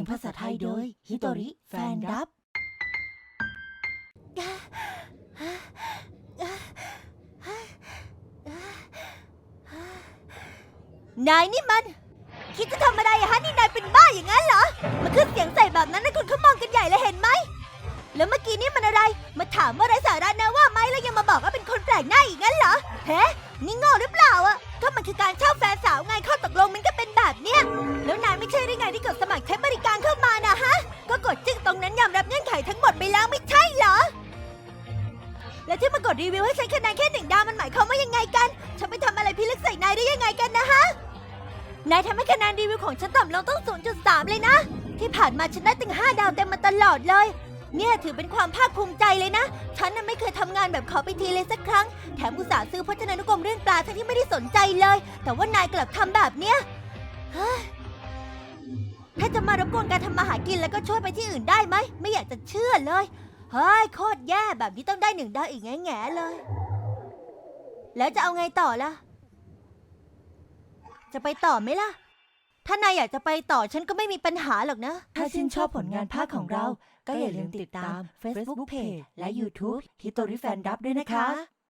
ยงภาษาไทยโดยฮิโตริแฟนดับ นายนี่มัน คิดจะทำอะไรอะฮะนี่นายเป็นบ้าอย่างนั้นเหรอ มาขึ้นเสียงใส่แบบนั้นนะคนเขามองกันใหญ่เลยเห็นไหม แล้วเมื่อกี้นี่มันอะไร มาถามว่าไร้สาระนะว่าไหมแล้วยังมาบอกว่าเป็นคนแปลกหน้าอีกงั้นเหรอเฮ้นี่โง่หรือเปล่าอะก็มันคือการเช่าแฟนสาวไงข้อตกลงมันก็เป็นแบบเนี้ยแล้วนายไม่ใช่หรือไงที่กดส เงื่อนไขทั้งหมดไปแล้วไม่ใช่เหรอ แล้วที่มากดรีวิวให้ฉันคะแนนแค่หนึ่งดาวมันหมายความว่ายังไงกัน ฉันไปทำอะไรพิลึกใส่นายได้ยังไงกันนะฮะ นายทำให้คะแนนรีวิวของฉันต่ำลงต้อง 0.3 เลยนะ ที่ผ่านมาฉันได้ถึง 5 ดาวเต็มมาตลอดเลย เนี่ยถือเป็นความภาคภูมิใจเลยนะ ฉันน่ะไม่เคยทำงานแบบขอไปทีเลยสักครั้ง แถมอุตส่าห์ซื้อพจนานุกรมเรื่องปลาทั้งที่ไม่ได้สนใจเลย แต่ว่านายกลับทำแบบเนี้ยเฮ้ย ถ้าจะมารบกวนการทำมาหากินแล้วก็ช่วยไปที่อื่นได้ไหม ไม่อยากจะเชื่อเลย เฮ้ย โคตรแย่แบบนี้ต้องได้หนึ่งดาวอีกแง่ๆเลย แล้วจะเอาไงต่อล่ะ จะไปต่อไหมล่ะ ถ้านายอยากจะไปต่อฉันก็ไม่มีปัญหาหรอกนะ ถ้าชื่นชอบผลงานภาคของเรา ก็อย่าลืมติดตาม Facebook Page และ YouTube ฮิโตริแฟนดับด้วยนะคะ